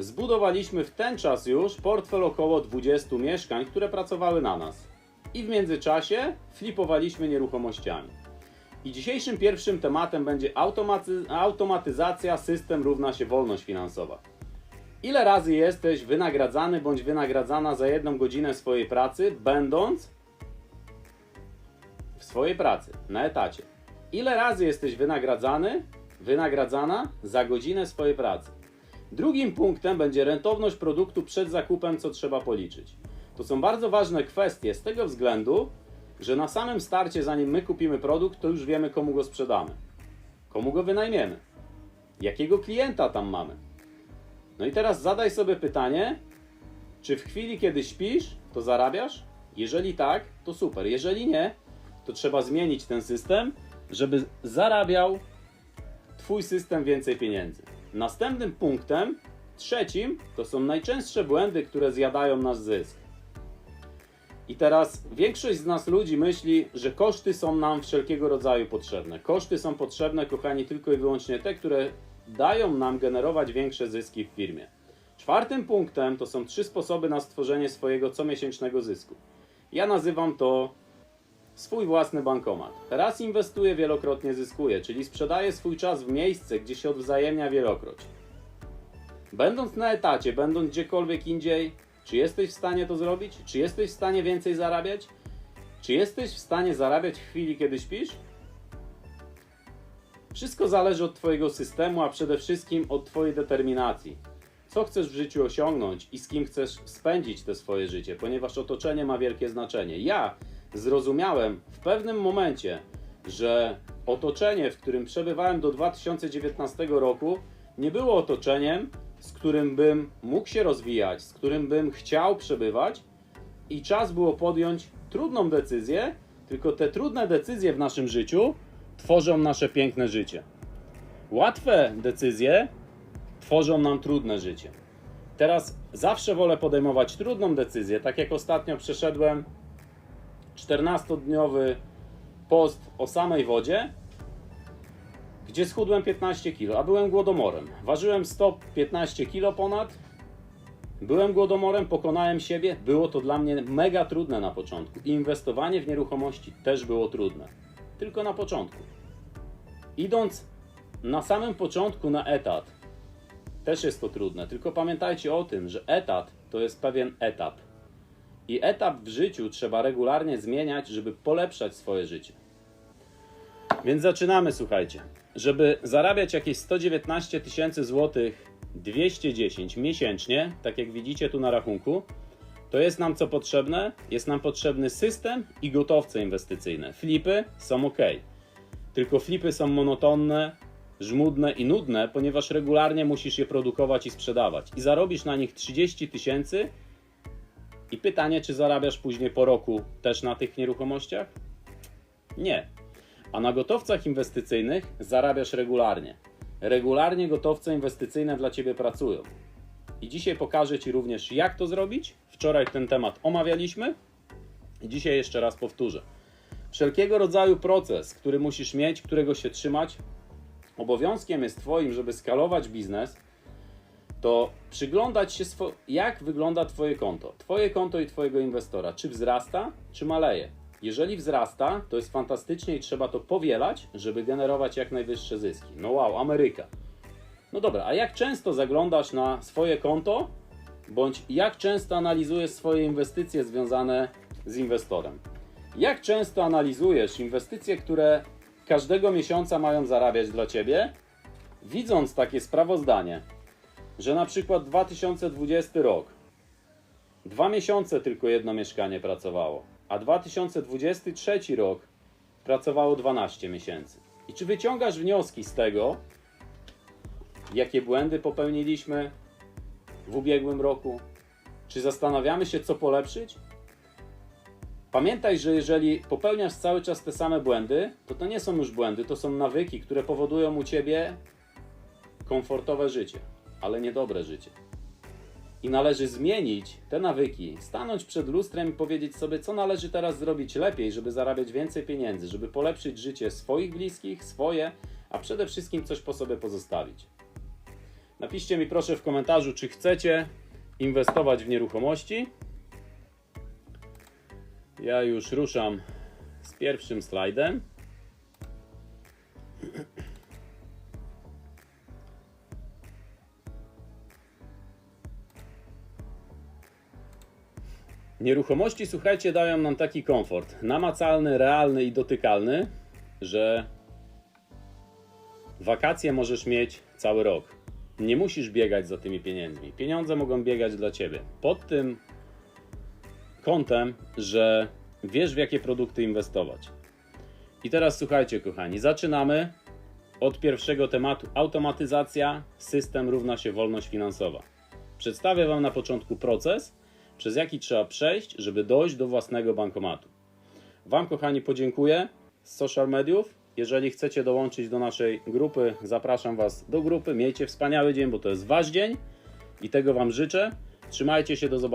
zbudowaliśmy w ten czas już portfel około 20 mieszkań, które pracowały na nas. I w międzyczasie flipowaliśmy nieruchomościami. I dzisiejszym pierwszym tematem będzie automaty, automatyzacja, system równa się wolność finansowa. Ile razy jesteś wynagradzany bądź wynagradzana za jedną godzinę swojej pracy, będąc w swojej pracy, na etacie? Ile razy jesteś wynagradzany, wynagradzana za godzinę swojej pracy? Drugim punktem będzie rentowność produktu przed zakupem, co trzeba policzyć. To są bardzo ważne kwestie z tego względu, że na samym starcie, zanim my kupimy produkt, to już wiemy, komu go sprzedamy, komu go wynajmiemy, jakiego klienta tam mamy. No i teraz zadaj sobie pytanie, czy w chwili, kiedy śpisz, to zarabiasz? Jeżeli tak, to super. Jeżeli nie, to trzeba zmienić ten system, żeby zarabiał Twój system więcej pieniędzy. Następnym punktem, trzecim, to są najczęstsze błędy, które zjadają nasz zysk. I teraz większość z nas ludzi myśli, że koszty są nam wszelkiego rodzaju potrzebne. Koszty są potrzebne, kochani, tylko i wyłącznie te, które dają nam generować większe zyski w firmie. Czwartym punktem to są trzy sposoby na stworzenie swojego comiesięcznego zysku. Ja nazywam to swój własny bankomat. Raz inwestuję, wielokrotnie zyskuję, czyli sprzedaję swój czas w miejsce, gdzie się odwzajemnia wielokroć. Będąc na etacie, będąc gdziekolwiek indziej, czy jesteś w stanie to zrobić? Czy jesteś w stanie więcej zarabiać? Czy jesteś w stanie zarabiać w chwili, kiedy śpisz? Wszystko zależy od Twojego systemu, a przede wszystkim od Twojej determinacji. Co chcesz w życiu osiągnąć i z kim chcesz spędzić te swoje życie, ponieważ otoczenie ma wielkie znaczenie. Ja zrozumiałem w pewnym momencie, że otoczenie, w którym przebywałem do 2019 roku, nie było otoczeniem, z którym bym mógł się rozwijać, z którym bym chciał przebywać, i czas było podjąć trudną decyzję, tylko te trudne decyzje w naszym życiu tworzą nasze piękne życie. Łatwe decyzje tworzą nam trudne życie. Teraz zawsze wolę podejmować trudną decyzję, tak jak ostatnio przeszedłem 14-dniowy post o samej wodzie, gdzie schudłem 15 kg, a byłem głodomorem. Ważyłem 115 kg ponad, byłem głodomorem, pokonałem siebie. Było to dla mnie mega trudne na początku. Inwestowanie w nieruchomości też było trudne. Tylko na początku. Idąc na samym początku na etat, też jest to trudne. Tylko pamiętajcie o tym, że etat to jest pewien etap. I etap w życiu trzeba regularnie zmieniać, żeby polepszać swoje życie. Więc zaczynamy, słuchajcie. Żeby zarabiać jakieś 119 tysięcy złotych 210 miesięcznie, tak jak widzicie tu na rachunku, to jest nam co potrzebne? Jest nam potrzebny system i gotowce inwestycyjne. Flipy są ok. Tylko flipy są monotonne, żmudne i nudne, ponieważ regularnie musisz je produkować i sprzedawać. I zarobisz na nich 30 tysięcy. I pytanie, czy zarabiasz później po roku też na tych nieruchomościach? Nie. A na gotowcach inwestycyjnych zarabiasz regularnie. Regularnie gotowce inwestycyjne dla Ciebie pracują. I dzisiaj pokażę Ci również, jak to zrobić. Wczoraj ten temat omawialiśmy i dzisiaj jeszcze raz powtórzę. Wszelkiego rodzaju proces, który musisz mieć, którego się trzymać, obowiązkiem jest Twoim, żeby skalować biznes, to przyglądać się, jak wygląda Twoje konto. Twoje konto i Twojego inwestora. Czy wzrasta, czy maleje. Jeżeli wzrasta, to jest fantastycznie i trzeba to powielać, żeby generować jak najwyższe zyski. No wow, Ameryka. No dobra, a jak często zaglądasz na swoje konto, bądź jak często analizujesz swoje inwestycje związane z inwestorem? Jak często analizujesz inwestycje, które każdego miesiąca mają zarabiać dla Ciebie, widząc takie sprawozdanie, że na przykład 2020 rok, dwa miesiące tylko jedno mieszkanie pracowało, a 2023 rok pracowało 12 miesięcy. I czy wyciągasz wnioski z tego, jakie błędy popełniliśmy w ubiegłym roku? Czy zastanawiamy się, co polepszyć? Pamiętaj, że jeżeli popełniasz cały czas te same błędy, to to nie są już błędy, to są nawyki, które powodują u ciebie komfortowe życie, ale niedobre życie. I należy zmienić te nawyki, stanąć przed lustrem i powiedzieć sobie, co należy teraz zrobić lepiej, żeby zarabiać więcej pieniędzy, żeby polepszyć życie swoich bliskich, swoje, a przede wszystkim coś po sobie pozostawić. Napiszcie mi proszę w komentarzu, czy chcecie inwestować w nieruchomości. Ja już ruszam z pierwszym slajdem. Nieruchomości, słuchajcie, dają nam taki komfort namacalny, realny i dotykalny, że wakacje możesz mieć cały rok. Nie musisz biegać za tymi pieniędzmi. Pieniądze mogą biegać dla ciebie. Pod tym kątem, że wiesz w jakie produkty inwestować. I teraz słuchajcie, kochani, zaczynamy od pierwszego tematu. Automatyzacja, system równa się wolność finansowa. Przedstawię Wam na początku proces, przez jaki trzeba przejść, żeby dojść do własnego bankomatu. Wam, kochani, podziękuję z social mediów. Jeżeli chcecie dołączyć do naszej grupy, zapraszam Was do grupy. Miejcie wspaniały dzień, bo to jest Wasz dzień i tego Wam życzę. Trzymajcie się, do zobaczenia.